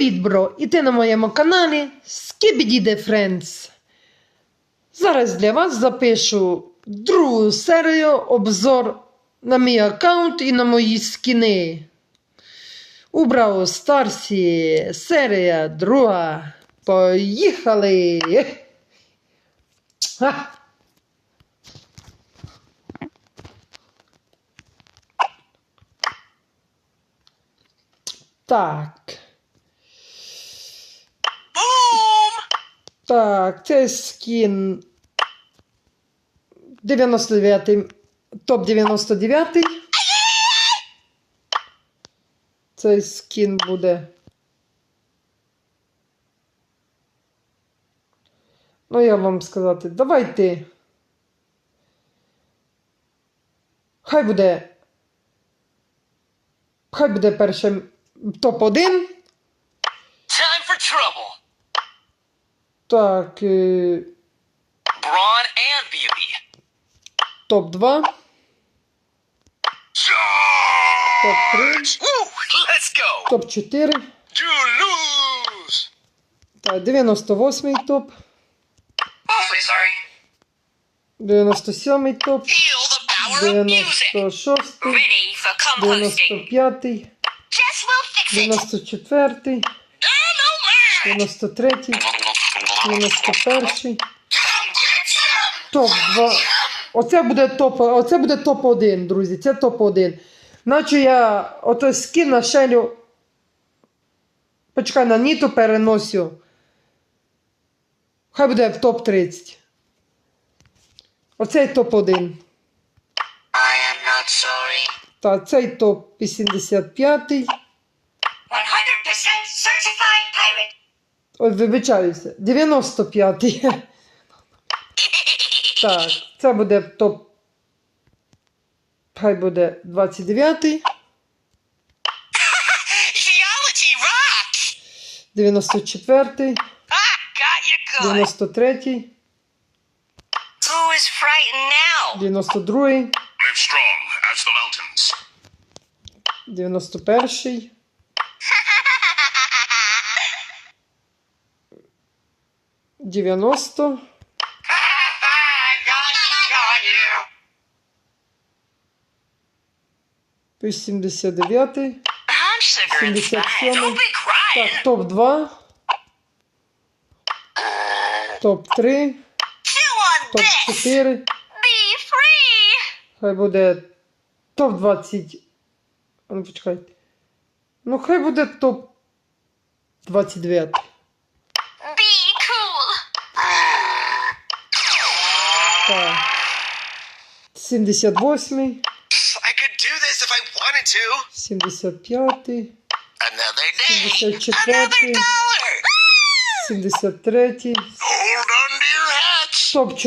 Привіт, бро! І ти на моєму каналі Skibidi Friends. Зараз для вас запишу другу серію обзор на мій аккаунт і на мої скіни. У Браво Старсі серія друга. Поїхали! Ха! Так. Так, це скін 99 топ 99. Цей скін буде. Ну, я вам сказати, давайте. Хай буде. Хай буде першим топ-1. Time for trouble. Так. Е... Топ-2. Топ-3. Let's go. Топ-4. Так, 98-й топ. 97-й топ. 96-й. 95-й. 94-й. 93-й. 91. Топ-2. Оце буде топ оце буде топ-1, друзі. Це топ-1. Наче я ото скін на шелю. Почекай, на ніту переносю. Хай буде в топ-30. Оцей топ-1. I am not sorry. Та цей топ-55. Ой, вибачаюся, 95-й. Так, це буде топ. Хай буде 29-й. 94-й. 93-й. 92-й. 91-й. 90. Плюс 79. 77. Так, топ-2. Топ-3. Топ-4. Хай буде топ-20. Ну, почекайте. Ну, хай буде топ-29. 78. I could do this if I wanted to. 75. Another day. 74. Another dollar. 73. Hold on to your hats. Топ 4.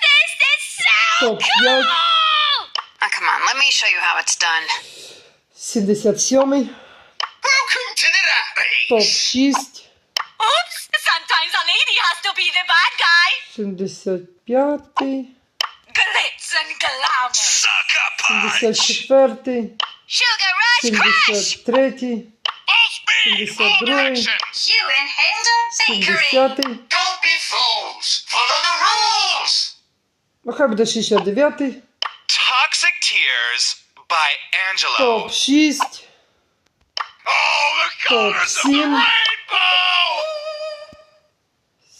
This is so Топ 5. cool. Oh, come on. Let me show you how it's done. 77. Welcome to the rap Топ race. 6. be the bad guy. 75-й. Glitz and glamour. 74-й. Sugar rush crash. 73-й. 72-й. You and Hazel Bakery. 70-й. Don't be fools. Follow the rules. Ну, буде 69-й. Toxic Tears by Angelo. Топ 6. Топ 7.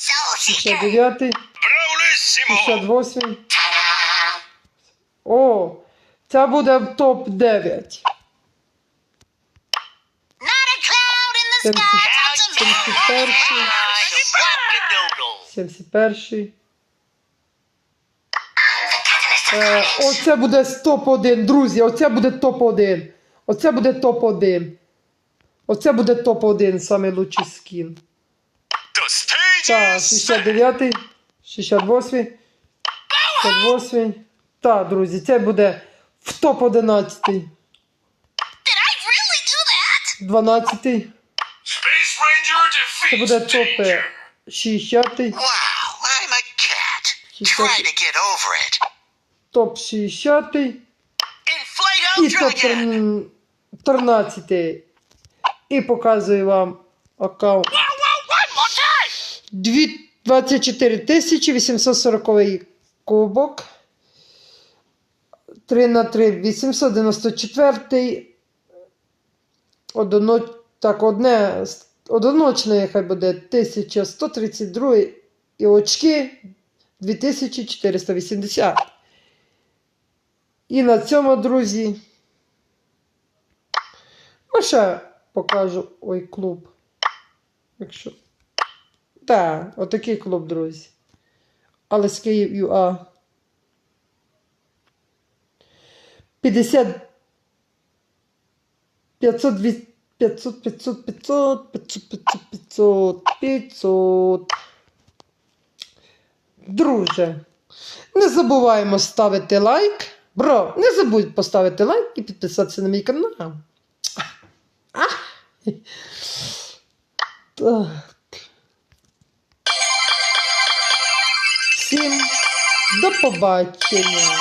69. Bravissimo. 68. О, це буде в топ 9. Not a cloud in the sky. Clouds and 71. 71. Е, оце буде топ-1, друзі. Оце буде топ-1. Оце буде топ-1. Оце буде топ-1, самий лучший скін. Так, is 69, 68, 68. Так, друзі, це буде в топ-11. Did I really do that? 12. Space Ranger Це буде топ 60. Wow, I'm a cat. She's Try to get over it. Топ 60. Inflate І топ Ultra again. 13. І показую вам аккаунт. 24 тисячі 840 кубок. 3 на 3 894. Одино... Так, одне одиночне хай буде 1132 і очки 2480. І на цьому, друзі. Ну, ще покажу ой клуб. Якщо. Так, отакий клуб, друзі. Але з Київ ЮА. 50 500 500 500 500 500 500 500 500 Друже, не забуваємо ставити лайк. Бро, не забудь поставити лайк і підписатися на мій канал. А. побачення.